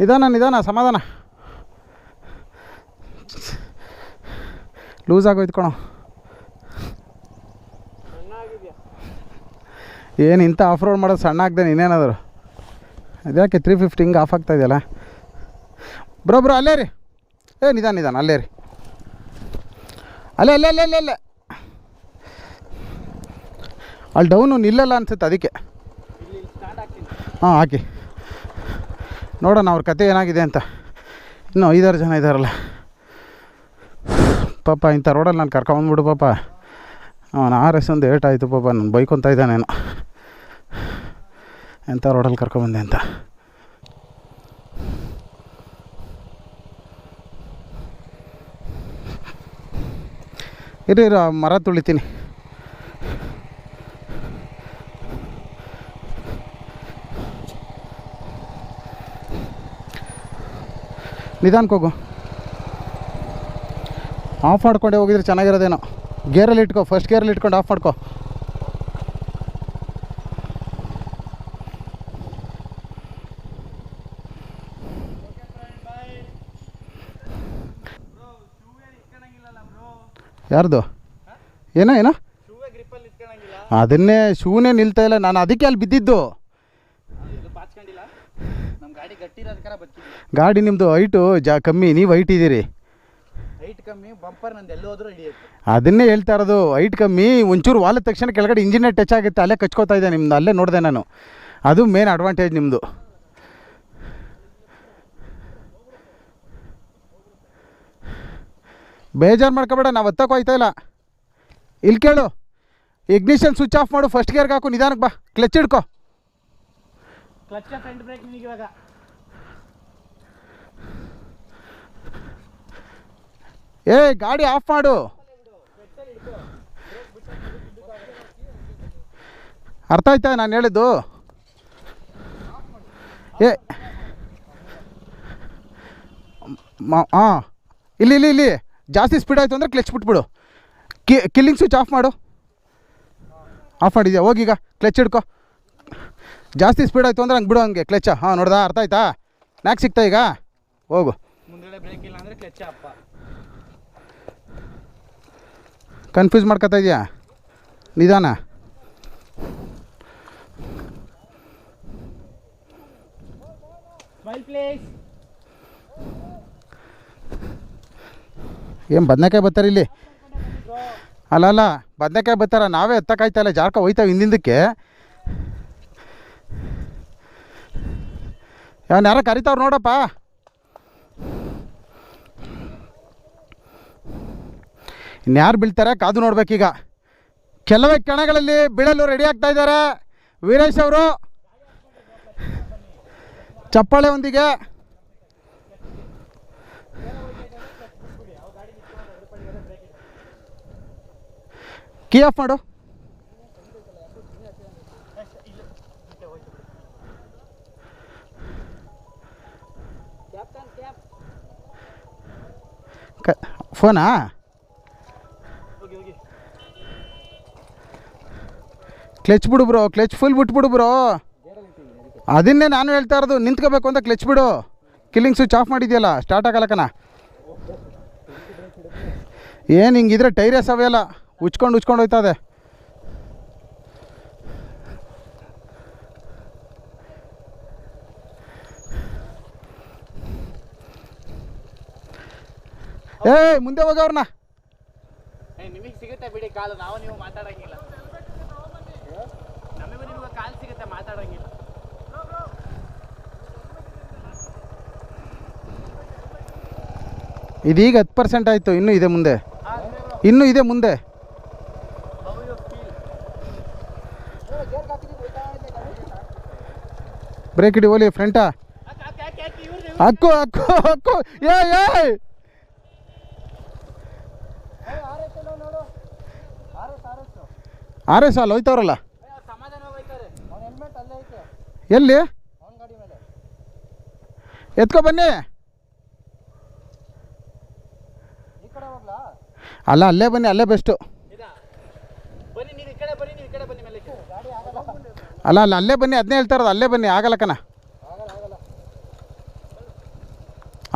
ನಿಧಾನ ನಿಧಾನ, ಸಮಾಧಾನ. ಲೂಸ್ ಆಗೋಯ್ತು ಕಣೋ. ಏನು ಇಂಥ ಆಫ್ ರೋಡ್ ಮಾಡೋದು ಸಣ್ಣ ಆಗದೆ ಇನ್ನೇನಾದ್ರು? ಅದ್ಯಾಕೆ ತ್ರೀ ಫಿಫ್ಟಿ ಹಿಂಗೆ ಆಫ್ ಆಗ್ತಾ ಇದೆಯಲ್ಲ? ಬ್ರೋ ಬ್ರೋ, ಅಲ್ಲೇ ರೀ ಏ, ನಿಧಾನ ನಿಧಾನ, ಅಲ್ಲೇ ರೀ ಅಲ್ಲೇ ಅಲ್ಲೇ ಅಲ್ಲೇ ಅಲ್ಲೇ ಅಲ್ಲೇ. ಅಲ್ಲಿ ಡೌನು ನಿಲ್ಲಲ್ಲ ಅನ್ಸುತ್ತೆ ಅದಕ್ಕೆ. ಹಾಂ, ಹಾಕಿ. ನೋಡೋಣ ಅವ್ರ ಕತೆ ಏನಾಗಿದೆ ಅಂತ. ಇನ್ನೂ ಐದಾರು ಜನ ಇದ್ದಾರಲ್ಲ ಪಾಪ ಇಂಥ ರೋಡಲ್ಲಿ ನಾನು ಕರ್ಕೊಂಬಂದ್ಬಿಡು ಪಾಪ. ಅವನು ಆರ್ ಎಸ್ ಒಂದು ಏಟ್ ಆಯಿತು ಪಾಪ, ನಾನು ಬೈಕೊತ ಇದ್ದಾನೇನು ಎಂಥ ರೋಡಲ್ಲಿ ಕರ್ಕೊಂಬಂದೆ ಅಂತ. ಇರೋ ಮರ ತುಳಿತೀನಿ. ನಿಧಾನಕ್ಕೆ ಹೋಗು. ಆಫ್ ಮಾಡ್ಕೊಂಡೆ ಹೋಗಿದ್ರೆ ಚೆನ್ನಾಗಿರೋದೇನೋ. ಗೇರಲ್ಲಿ ಇಟ್ಕೋ ಫಸ್ಟ್ ಗೇರಲ್ಲಿ ಇಟ್ಕೊಂಡು ಆಫ್ ಮಾಡ್ಕೋ. ಯಾರ್ದು? ಏನೋ ಏನೋ? ಅದನ್ನೇ ಶೂನೇ ನಿಲ್ತಾ ಇಲ್ಲ, ನಾನು ಅದಕ್ಕೆ ಅಲ್ಲಿ ಬಿದ್ದಿದ್ದು. ಗಾಡಿ ನಿಮ್ಮದು ಹೈಟು ಜಾ ಕಮ್ಮಿ ನೀವು ಹೈಟ್ ಇದ್ದೀರಿ ಅದನ್ನೇ ಹೇಳ್ತಾ ಇರೋದು ಹೈಟ್ ಕಮ್ಮಿ ಒಂಚೂರು ವಾಲದ ತಕ್ಷಣ ಕೆಳಗಡೆ ಇಂಜಿನೇ ಟಚ್ ಆಗುತ್ತೆ ಅಲ್ಲೇ ಕಚ್ಕೋತಾ ಇದೆ ನಿಮ್ದು ಅಲ್ಲೇ ನೋಡಿದೆ ನಾನು. ಅದು ಮೇನ್ ಅಡ್ವಾಂಟೇಜ್ ನಿಮ್ಮದು ಬೇಜಾರು ಮಾಡ್ಕೋಬೇಡ ನಾವು ಹತ್ತಕ್ಕೆ ಹೋಯ್ತಾ ಇಲ್ಲ. ಇಲ್ಲಿ ಕೇಳು ಇಗ್ನಿಷನ್ ಸ್ವಿಚ್ ಆಫ್ ಮಾಡು ಫಸ್ಟ್ ಗೇರ್ಗೆ ಹಾಕು ನಿಧಾನಕ್ಕೆ ಬಾ ಕ್ಲಚ್ ಇಡ್ಕೋ ಕ್ಲಚ್ ಫ್ರಂಟ್ ಬ್ರೇಕ್ ನಿನಗೆ ಇವಾಗ ಏ, ಗಾಡಿ ಆಫ್ ಮಾಡು. ಅರ್ಥ ಆಯ್ತಾ ನಾನು ಹೇಳಿದ್ದು? ಏ ಹಾಂ ಇಲ್ಲಿ ಇಲ್ಲಿ ಇಲ್ಲಿ. ಜಾಸ್ತಿ ಸ್ಪೀಡ್ ಆಯಿತು ಅಂದರೆ ಕ್ಲಚ್ ಬಿಟ್ಬಿಡು. ಕಿ ಕಿಲ್ಲಿಂಗ್ ಸ್ವಿಚ್ ಆಫ್ ಮಾಡು. ಆಫ್ ಮಾಡಿದ್ಯಾ? ಹೋಗೀಗ ಕ್ಲಚ್ ಹಿಡ್ಕೊ. ಜಾಸ್ತಿ ಸ್ಪೀಡ್ ಆಯಿತು ಅಂದ್ರೆ ಹಂಗೆ ಬಿಡು ಹಂಗೆ ಕ್ಲಚ್ಚ ಹಾಂ, ನೋಡ್ದಾ? ಅರ್ಥ ಆಯ್ತಾ? ನ್ಯಾಕ್ ಸಿಗ್ತಾ ಈಗ? ಹೋಗು ಮುಂದ್ಗಡೆ ಬ್ರೇಕ್ ಇಲ್ಲ ಅಂದ್ರೆ ಕ್ಲಚ್ ಅಪ್ಪ ಕನ್ಫ್ಯೂಸ್ ಮಾಡ್ಕೊತಾ ಇದೆಯಾ? ನಿಧಾನ. ಏನು ಬದನೆಕಾಯಿ ಬರ್ತಾರೆ ಇಲ್ಲಿ? ಅಲ್ಲ ಅಲ್ಲ ಬದನೆಕಾಯಿ ಬರ್ತಾರ? ನಾವೇ ಎತ್ತಕ್ಕಾಯ್ತಲ್ಲ ಜಾರ್ಕ ಹೋಯ್ತಾವೆ ಹಿಂದಿಂದಕ್ಕೆ. ಯಾವನ್ ಯಾರ ಕರಿತಾವ್ರು ನೋಡಪ್ಪ. ಇನ್ಯಾರು ಬೀಳ್ತಾರೆ? ಕಾದು ನೋಡ್ಬೇಕೀಗ ಕೆಲವೇ ಕ್ಷಣಗಳಲ್ಲಿ ಬೀಳಲು ರೆಡಿ ಆಗ್ತಾ ಇದ್ದಾರೆ. ವೀರೇಶ್ ಅವರು. ಚಪ್ಪಾಳೆ ಒಂದಿಗೆ. ಕೀ ಆಫ್ ಮಾಡು. ಫೋನಾ? ಕ್ಲಚ್ ಬಿಡು ಬ್ರೋ, ಕ್ಲಚ್ ಫುಲ್ ಬಿಟ್ಬಿಡು ಬ್ರೋ. ಅದನ್ನೇ ನಾನು ಹೇಳ್ತಾ ಇರೋದು, ನಿಂತ್ಕೋಬೇಕು ಅಂತ ಕ್ಲಚ್ ಬಿಡು. ಕಿಲ್ಲಿಂಗ್ ಸ್ವಿಚ್ ಆಫ್ ಮಾಡಿದೆಯಲ್ಲ ಸ್ಟಾರ್ಟ್ ಆಗಲ್ಲಕನ ಏನು ಹಿಂಗಿದ್ರೆ ಟೈರೇ ಸವೆಯಲ್ಲ ಉಚ್ಕೊಂಡು ಉಚ್ಕೊಂಡು ಹೋಯ್ತದೆ ಏ ಮುಂದೆ ಹೋಗವ್ರನ್ನ ಸಿಗುತ್ತೆ ಬಿಡಿ ಕಾಲು, ನಾವು ನೀವು ಮಾತಾಡಂಗಿಲ್ಲ. ಕಾಲು ಸಿಗುತ್ತೆ ಮಾತಾಡಂಗಿಲ್ಲ. ಇದೀಗ ಹತ್ತು ಪರ್ಸೆಂಟ್ ಆಯಿತು ಇನ್ನೂ ಇದೆ ಮುಂದೆ. ಇನ್ನು ಇದೆ ಮುಂದೆ. ಬ್ರೇಕ್ ಇಡಿ ಓಲಿ ಫ್ರಂಟಾ ಹಕ್ಕು ಹಕ್ಕು ಹಕ್ಕು ಏ ಏ ಆರ್ ಎಸ್ ಅಲ್ಲಿ ಹೋಯ್ತವ್ರಲ್ಲ ಸಮಾಧಾನ ಹೋಗ್ತಾರೆ ಅವ್ನ ಹೆಲ್ಮೆಟ್ ಅಲ್ಲೇ ಐತೆ ಎಲ್ಲಿ? ಎತ್ಕೊ ಬನ್ನಿ. ಅಲ್ಲ ಅಲ್ಲೇ ಬನ್ನಿ ಅಲ್ಲೇ ಬೆಸ್ಟು ಅಲ್ಲ ಅಲ್ಲ ಅಲ್ಲೇ ಬನ್ನಿ ಅದನ್ನೇ ಹೇಳ್ತಾ ಇರೋದು ಅಲ್ಲೇ ಬನ್ನಿ ಆಗಲ್ಲ ಕಣ. ಆಗಲ್ಲ ಆಗಲ್ಲ.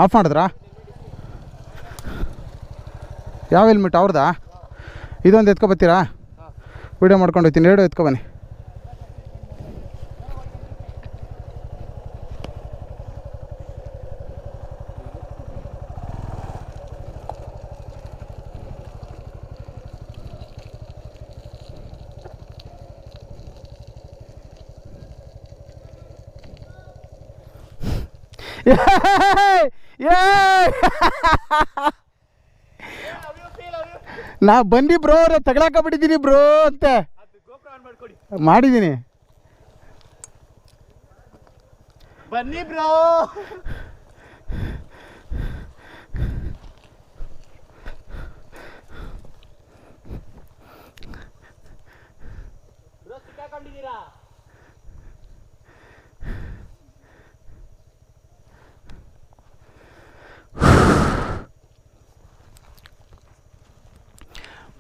ಆಫ್ ಮಾಡಿದ್ರಾ? ಯಾವ ಹೆಲ್ಮೆಟ್ ಅವ್ರದ್ದಾ ಇದೊಂದು ಎತ್ಕೊ ಬರ್ತೀರಾ? ವಿಡಿಯೋ ಮಾಡ್ಕೊಂಡು ಹೋಗ್ತೀನಿ ಎರಡು ಎತ್ಕೊ ನಾ ಬಂದಿ ಬ್ರೋ ಅವ್ರೆ ತಗೊಳಕಬಿಟ್ಟಿದ್ದೀನಿ ಬ್ರೋ ಅಂತ. ಮಾಡಿದ್ದೀನಿ. ಬನ್ನಿ ಬ್ರೋ.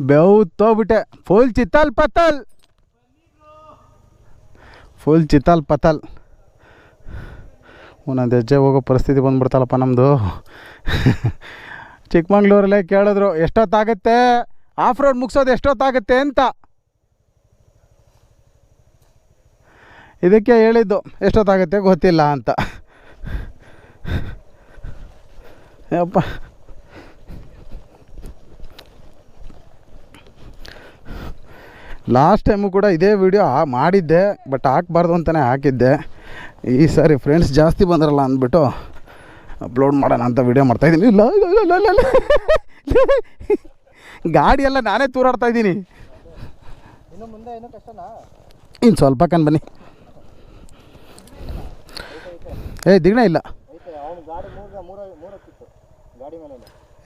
ಬೆವ್ ತೋಗ್ಬಿಟ್ಟೆ ಫುಲ್ ಚಿತ್ತಲ್ ಪತ್ತಲ್. ಫುಲ್ ಚಿತ್ತಲ್ ಪತ್ತಲ್. ಒಂದೊಂದು ಹೆಜ್ಜೆ ಹೋಗೋ ಪರಿಸ್ಥಿತಿ ಬಂದ್ಬಿಡ್ತಲ್ಲಪ್ಪ ನಮ್ಮದು ಚಿಕ್ಕಮಂಗ್ಳೂರಲ್ಲೇ ಕೇಳಿದ್ರು, ಎಷ್ಟೊತ್ತಾಗುತ್ತೆ? ಆಫ್ ರೋಡ್ ಮುಗಿಸೋದು ಎಷ್ಟೊತ್ತಾಗುತ್ತೆ ಅಂತ. ಇದಕ್ಕೆ ಹೇಳಿದ್ದು, ಎಷ್ಟೊತ್ತಾಗುತ್ತೆ ಗೊತ್ತಿಲ್ಲ ಅಂತ. ಯಪ್ಪ. ಲಾಸ್ಟ್ ಟೈಮು ಕೂಡ ಇದೇ ವಿಡಿಯೋ ಮಾಡಿದ್ದೆ ಬಟ್ ಹಾಕ್ಬಾರ್ದು ಅಂತಲೇ ಹಾಕಿದ್ದೆ. ಈ ಸಾರಿ ಫ್ರೆಂಡ್ಸ್ ಜಾಸ್ತಿ ಬಂದ್ರಲ್ಲ ಅಂದ್ಬಿಟ್ಟು ಅಪ್ಲೋಡ್ ಮಾಡೋಣ ಅಂತ ವಿಡಿಯೋ ಮಾಡ್ತಾಯಿದ್ದೀನಿ ಇಲ್ಲ ಇಲ್ಲ, ಇಲ್ಲ, ಇಲ್ಲ, ಇಲ್ಲ. ಗಾಡಿ ಎಲ್ಲ ನಾನೇ ತೂರಾಡ್ತಾ ಇದ್ದೀನಿ. ಇನ್ನು ಸ್ವಲ್ಪ ಕಣ್ ಬನ್ನಿ. ಏ ದಿಗ್ಣ ಇಲ್ಲ.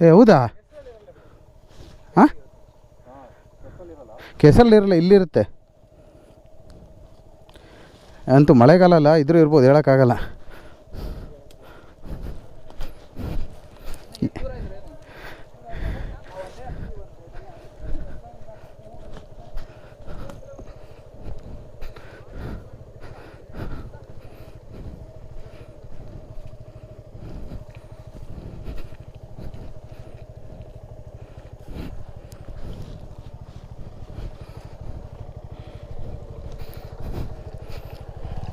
ಏ ಹೌದಾ ಹಾಂ ಇರಲ್ಲ ಕೆಸರಲ್ಲಿರಲ್ಲ ಇಲ್ಲಿರುತ್ತೆ. ಅಂತೂ ಮಳೆಗಾಲ ಅಲ್ಲ ಇದ್ರೂ ಇರ್ಬೋದು ಹೇಳೋಕ್ಕಾಗಲ್ಲ.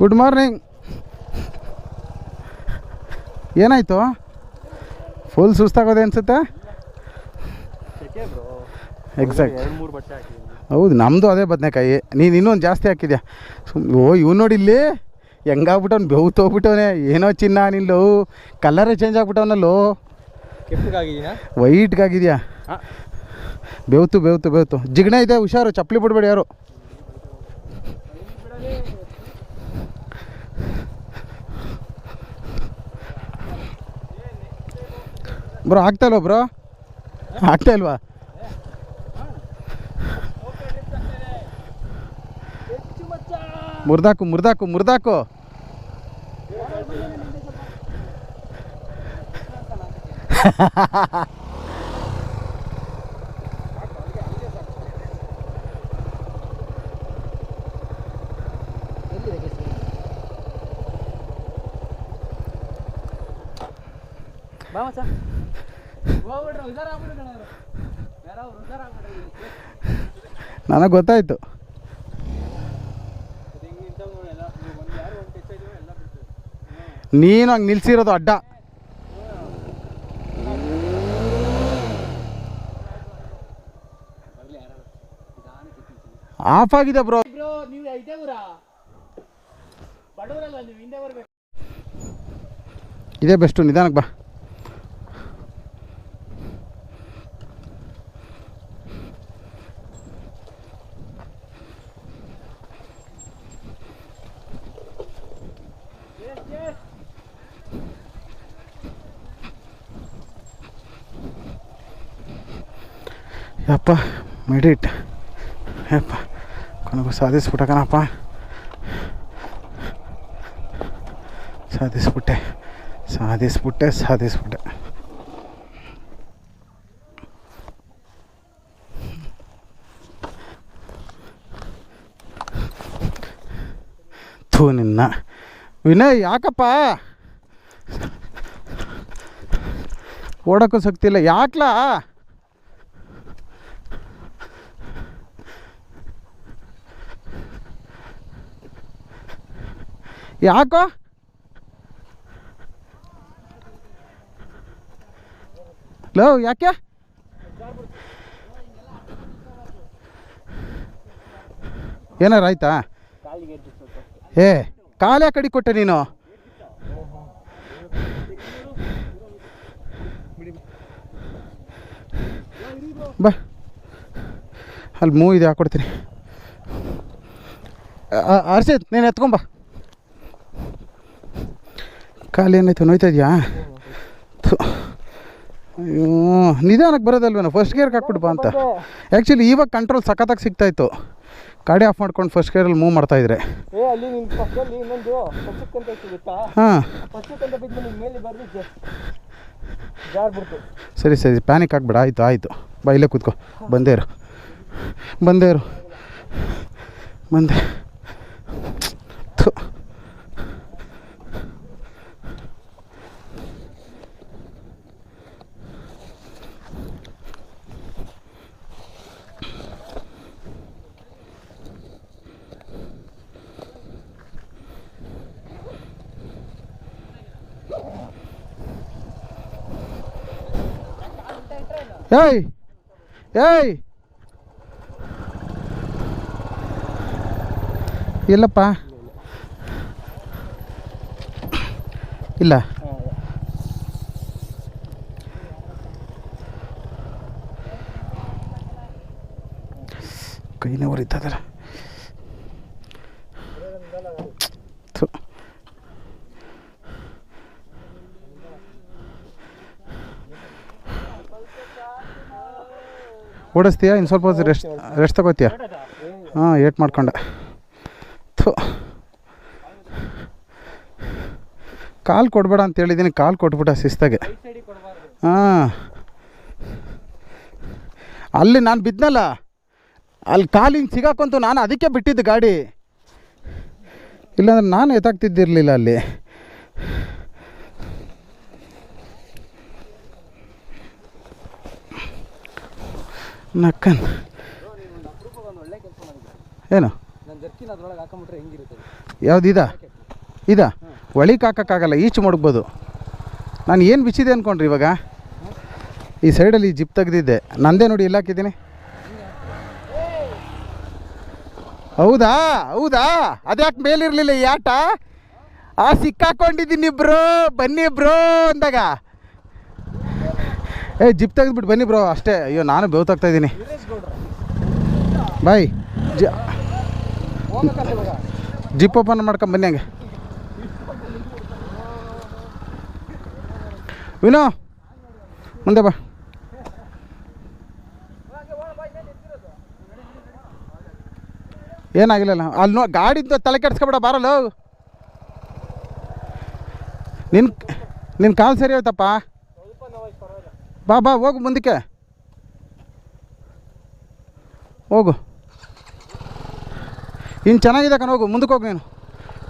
ಗುಡ್ ಮಾರ್ನಿಂಗ್ ಏನಾಯಿತು? ಫುಲ್ ಸುಸ್ತಾಗೋದೆ ಅನ್ಸುತ್ತೆ? ಎಕ್ಸಾಕ್ಟ್ ಹೌದು ನಮ್ಮದು ಅದೇ ಬದನೆಕಾಯಿ. ನೀನು ಇನ್ನೊಂದು ಜಾಸ್ತಿ ಹಾಕಿದ್ಯಾ? ಓ ಇವ್ ನೋಡಿ ಇಲ್ಲಿ ಹೆಂಗಾಗ್ಬಿಟ್ಟವ್ನು ಬೆವು ಹೋಗ್ಬಿಟ್ಟವನೆ. ಏನೋ ಚಿನ್ನ ನಿಲ್ಲು ಕಲರೇ ಚೇಂಜ್ ಆಗ್ಬಿಟ್ಟವನಲ್ಲೋ. ವೈಟ್ಗಾಗಿದೆಯಾ ಬೆವ್ತು ಬೆವ್ತು ಬೆವ್ತು. ಜಿಗಣೆ ಇದೆ ಹುಷಾರು. ಚಪ್ಪಲಿ ಬಿಡ್ಬೇಡಿ ಯಾರು. ಬ್ರೋ ಆಗ್ತಾ ಇಲ್ವಾ ಬ್ರೋ? ಆಗ್ತಾ ಇಲ್ವಾ? ಮುರ್ದಾಕು ಮುರ್ದಾಕು ಮುರ್ದಾಕು. ಬಾ ಮಚ್ಚ ನನಗೆ ಗೊತ್ತಾಯ್ತು. ನೀನು ಹಂಗೆ ನಿಲ್ಸಿರೋದು ಅಡ್ಡ. ಆಫ್ ಆಗಿದೆ ಬ್ರೋ. ಬ್ರೋ ನೀವು ಇದೇ ಊರ ಬಡವರಲ್ಲ ನೀವು ಹಿಂದೆ ಬರ್ಬೇಕು. ಇದೇ ಬೆಸ್ಟು ನಿಧಾನಕ್ಕೆ ಬಾ. ಯಪ್ಪ ಮೆಡಿಟ್ ಯಪ್ಪ ಕೊನೆಗೂ ಸಾಧಿಸ್ಬಿಟ್ಟ ಕಣಪ್ಪ ಸಾಧಿಸ್ಬಿಟ್ಟೆ ಸಾಧಿಸ್ಬಿಟ್ಟೆ ಸಾಧಿಸ್ಬಿಟ್ಟೆ ಥೂ ನಿನ್ನ ವಿನಯ್ ಯಾಕಪ್ಪ ಓಡೋಕ್ಕೂ ಶಕ್ತಿ ಇಲ್ಲ ಯಾಕ್ಲಾ ಯಾಕೋ? ಲೋ, ಯಾಕೆ? ಏನಾರು ಆಯ್ತಾ? ಏ, ಕಾಲೇ ಕಡಿ ಕೊಟ್ಟೆ ನೀನು? ಬಾ. ಅಲ್ಲಿ ಇದೆ, ಹಾಕ್ಕೊಡ್ತೀನಿ. ಹರ್ಷಿತ್ ನೀನು ಎತ್ಕೊಂಬ ಕಾಲು ಏನಾಯ್ತು? ನೋಯ್ತಾ ಇದೆಯಾ? ಅಯ್ಯೋ ನಿಧಾನಕ್ಕೆ ಬರೋದಲ್ವೇನೋ? ಫಸ್ಟ್ ಗೇರ್ಗೆ ಹಾಕ್ಬಿಟ್ಟು ಬಾ ಅಂತ. ಆ್ಯಕ್ಚುಲಿ ಇವಾಗ ಕಂಟ್ರೋಲ್ ಸಖತ್ತಾಗಿ ಸಿಗ್ತಾಯಿತ್ತು. ಗಾಡಿ ಆಫ್ ಮಾಡ್ಕೊಂಡು ಫಸ್ಟ್ ಗೇರಲ್ಲಿ ಮೂವ್ ಮಾಡ್ತಾಯಿದ್ರೆ ಹಾಂ. ಸರಿ ಸರಿ ಪ್ಯಾನಿಕ್ ಆಗ್ಬೇಡ. ಆಯಿತು ಆಯಿತು. ಬಾ ಇಲ್ಲೇ ಕೂತ್ಕೋ. ಬಂದೇ ಇರು. ಬಂದೇ ಇರು. ಬಂದೆ. ಥು. ಏಯ್ ಏಯ್. ಇಲ್ಲಪ್ಪ. ಇಲ್ಲ. ಕೈನೇ ಉರಿತದಲ್ಲ ಓಡಿಸ್ತೀಯಾ? ಇನ್ನು ಸ್ವಲ್ಪ ರೆಸ್ಟ್ ರೆಸ್ಟ್ ತಗೋತೀಯಾ? ಹಾಂ ಏಟ್ ಮಾಡ್ಕೊಂಡೆ. ಥು. ಕಾಲು ಕೊಡಬೇಡ ಅಂತ ಹೇಳಿದ್ದೀನಿ. ಕಾಲು ಕೊಟ್ಬಿಟ್ಟ ಶಿಸ್ತಾಗೆ. ಹಾಂ. ಅಲ್ಲಿ ನಾನು ಬಿದ್ದನಲ್ಲ ಅಲ್ಲಿ ಕಾಲು ಹಿಂಗೆ ಸಿಗಾಕೊಂತು ನಾನು ಅದಕ್ಕೆ ಬಿಟ್ಟಿದ್ದು ಗಾಡಿ. ಇಲ್ಲಾಂದ್ರೆ ನಾನು ಎತ್ತಾಗ್ತಿದ್ದಿರಲಿಲ್ಲ ಅಲ್ಲಿ. ನಕ್ಕನ್. ಏನು? ಯಾವ್ದು ಇದಾ? ಇದಾ? ಒಳಿಗೆ ಹಾಕೋಕ್ಕಾಗಲ್ಲ ಈಚು ಮಡಗ್ಬೋದು. ನಾನು ಏನು ಬಿಚ್ಚಿದೆ ಅಂದ್ಕೊಂಡ್ರಿ ಇವಾಗ? ಈ ಸೈಡಲ್ಲಿ ಜಿಪ್ ತೆಗೆದಿದ್ದೆ. ನಂದೇ ನೋಡಿ ಇಲ್ಲ ಹಾಕಿದ್ದೀನಿ ಹೌದಾ? ಹೌದಾ? ಅದ್ಯಾಕೆ ಮೇಲಿರಲಿಲ್ಲ ಈ ಆಟ? ಆ, ಸಿಕ್ಕಾಕೊಂಡಿದ್ದೀನಿ ಬ್ರೋ. ಬನ್ನಿ ಬ್ರೋ ಅಂದಾಗ. ಏ, ಜಿಪ್ ತೆಗೆದ್ಬಿಟ್ಟು ಬನ್ನಿ ಬ್ರೋ ಅಷ್ಟೇ. ಅಯ್ಯೋ, ನಾನು ಬೆವ್ತಾಗ್ತಾ ಇದ್ದೀನಿ. ಬಾಯ್. ಜಿಪ್ ಓಪನ್ ಮಾಡ್ಕೊಂಡು ಬನ್ನಿ ಹಂಗೆ. ವಿನೋ, ಮುಂದೆ ಬಾ. ಏನಾಗಿಲ್ಲಲ್ಲ, ಅಲ್ಲಿ ನೋ ಗಾಡಿ ತಲೆ ಕೆಡ್ಸ್ಕೊಬೇಡ, ಬಾರಲ್ಲ. ನಿನ್ನ ನಿನ್ನ ಕಾಲು ಸರಿ ಪರವಾಗಿಲ್ಲ ಬಾ ಬಾ, ಹೋಗು ಮುಂದಕ್ಕೆ. ಹೋಗು. ಇನ್ನು ಚೆನ್ನಾಗಿದೆ ಕಣ, ಹೋಗು, ಮುಂದಕ್ಕೆ ಹೋಗು ನೀನು.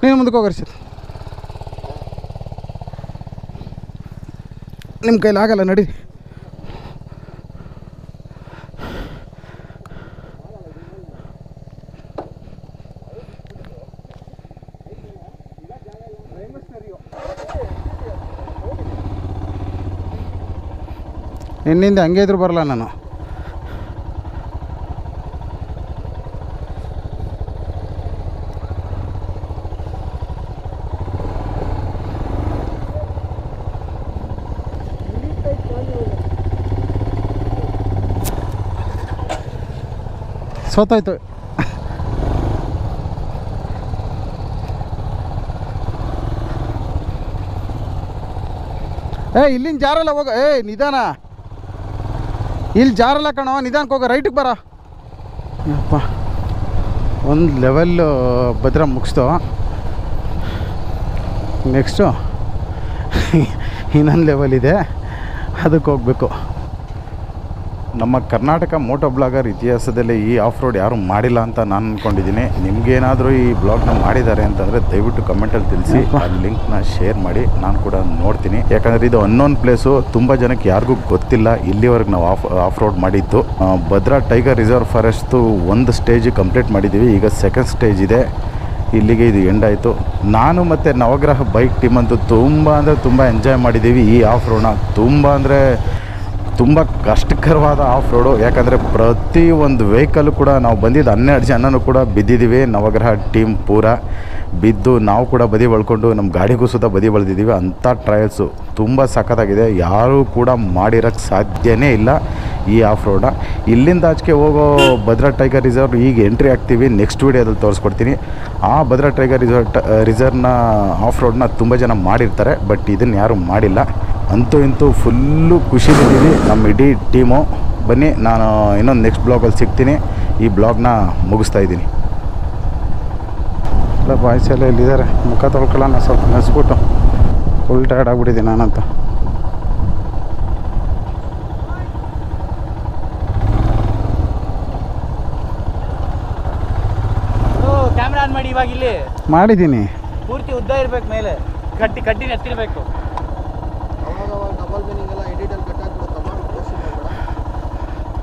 ನೀನು ಮುಂದಕ್ಕೆ ಹೋಗಿ ಹರ್ಷಿತ್. ನಿಮ್ಮ ಕೈಲಿ ಆಗಲ್ಲ, ನಡಿ. ನಿನ್ನಿಂದ ಹಂಗೆ ಇದ್ರು ಬರಲ್ಲ ನಾನು. ಸೋತಾಯ್ತು. ಏ ಇಲ್ಲಿಂದ ಜಾರಲ್ಲ ಹೋಗ. ಏ ನಿಧಾನ. ಇಲ್ಲಿ ಜಾರಲ್ಲ ಕಣೋ, ನಿಧಾನಕ್ಕೆ ಹೋಗೋ ರೈಟಿಗೆ ಬರ. ಯಪ್ಪ. ಒಂದು ಲೆವೆಲ್ಲು ಭದ್ರ ಮುಗಿಸ್ತು. ನೆಕ್ಸ್ಟು ಇನ್ನೊಂದು ಲೆವೆಲ್ ಇದೆ. ಅದಕ್ಕೆ ಹೋಗಬೇಕು. ನಮ್ಮ ಕರ್ನಾಟಕ ಮೋಟೋ ಬ್ಲಾಗರ್ ಇತಿಹಾಸದಲ್ಲಿ ಈ ಆಫ್ ರೋಡ್ ಯಾರು ಮಾಡಿಲ್ಲ ಅಂತ ನಾನು ಅಂದ್ಕೊಂಡಿದ್ದೀನಿ ನಿಮಗೇನಾದರೂ ಈ ಬ್ಲಾಗ್ನ ಮಾಡಿದ್ದಾರೆ ಅಂತಂದರೆ ದಯವಿಟ್ಟು ಕಮೆಂಟಲ್ಲಿ ತಿಳಿಸಿ. ಆ ಲಿಂಕ್ನ ಶೇರ್ ಮಾಡಿ. ನಾನು ಕೂಡ ನೋಡ್ತೀನಿ. ಯಾಕಂದರೆ ಇದು ಅನ್ನೋನ್ ಪ್ಲೇಸು ತುಂಬ ಜನಕ್ಕೆ ಯಾರಿಗೂ ಗೊತ್ತಿಲ್ಲ. ಇಲ್ಲಿವರೆಗೆ ನಾವು ಆಫ್ ಆಫ್ ರೋಡ್ ಮಾಡಿದ್ದು. ಆ, ಭದ್ರಾ ಟೈಗರ್ ರಿಸರ್ವ್ ಫಾರೆಸ್ಟು ಒಂದು ಸ್ಟೇಜ್ ಕಂಪ್ಲೀಟ್ ಮಾಡಿದ್ದೀವಿ ಈಗ ಸೆಕೆಂಡ್ ಸ್ಟೇಜ್ ಇದೆ. ಇಲ್ಲಿಗೆ ಇದು ಎಂಡ್ ಆಯಿತು. ನಾನು ಮತ್ತು ನವಗ್ರಹ ಬೈಕ್ ಟೀಮ್ ಅಂತೂ ತುಂಬ ಅಂದರೆ ತುಂಬ ಎಂಜಾಯ್ ಮಾಡಿದ್ದೀವಿ ಈ ಆಫ್ ರೋಡ್ನ ತುಂಬ ಅಂದರೆ ತುಂಬ ಕಷ್ಟಕರವಾದ ಆಫ್ ರೋಡು. ಯಾಕಂದರೆ ಪ್ರತಿ ಒಂದು ವೆಹಿಕಲ್ಲು ಕೂಡ ನಾವು ಬಂದಿದ್ದು ಹನ್ನೆರಡು ಜನನೂ ಕೂಡ ಬಿದ್ದಿದ್ದೀವಿ. ನವಗ್ರಹ ಟೀಮ್ ಪೂರ ಬಿದ್ದು ನಾವು ಕೂಡ ಬದಿ ಬಳ್ಕೊಂಡು ನಮ್ಮ ಗಾಡಿಗೂ ಸುತ್ತ ಬದಿ ಬಳ್ದಿದ್ದೀವಿ. ಅಂಥ ಟ್ರಯಲ್ಸು ತುಂಬ ಸಖತ್ತಾಗಿದೆ. ಯಾರೂ ಕೂಡ ಮಾಡಿರೋಕ್ಕೆ ಸಾಧ್ಯವೇ ಇಲ್ಲ. ಈ ಆಫ್ ರೋಡ. ಇಲ್ಲಿಂದ ಆಚೆಗೆ ಹೋಗೋ ಭದ್ರಾ ಟೈಗರ್ ರಿಸರ್ವ್ ಈಗ ಎಂಟ್ರಿ ಆಗ್ತೀವಿ. ನೆಕ್ಸ್ಟ್ ವೀಡಿಯೋದಲ್ಲಿ ತೋರಿಸ್ಕೊಡ್ತೀನಿ. ಆ ಭದ್ರಾ ಟೈಗರ್ ರಿಸರ್ವ್ ರಿಸರ್ವ್ನ, ಆಫ್ ರೋಡ್ನ ತುಂಬ ಜನ ಮಾಡಿರ್ತಾರೆ. ಬಟ್ ಇದನ್ನು ಯಾರೂ ಮಾಡಿಲ್ಲ. ಅಂತೂ ಇಂತೂ ಫುಲ್ಲು ಖುಷಿಲಿದ್ದೀವಿ ನಮ್ಮ ಇಡೀ ಟೀಮು. ಬನ್ನಿ, ನಾನು ಇನ್ನೊಂದು ನೆಕ್ಸ್ಟ್ ಬ್ಲಾಗಲ್ಲಿ ಸಿಗ್ತೀನಿ. ಈ ಬ್ಲಾಗ್ನ ಮುಗಿಸ್ತಾ ಇದ್ದೀನಿ. ಎಲ್ಲ ಬಾಯ್ಸ್ ಎಲ್ಲ ಇಲ್ಲಿದ್ದಾರೆ ಮುಖ ತೊಳ್ಕೊಳ್ಳೋಣ, ಸ್ವಲ್ಪ ನೆನೆಸ್ಬಿಟ್ಟು ಫುಲ್ ಟೈರ್ಡ್ ಆಗ್ಬಿಟ್ಟಿದ್ದೀನಿ ನಾನಂತೂ. ಇಲ್ಲಿ ಮಾಡಿದ್ದೀನಿ. ಪೂರ್ತಿ ಉದ್ದ ಇರ್ಬೇಕು ಮೇಲೆ. ಕಟ್ಟಿ ಕಟ್ಟಿ ಎತ್ತಿರ್ಬೇಕು. ಅವಾಗ ಅವಾಗ ಡಬಲ್ ಮೀನಿಂಗ್ ಎಲ್ಲ ಎಡಿಟ್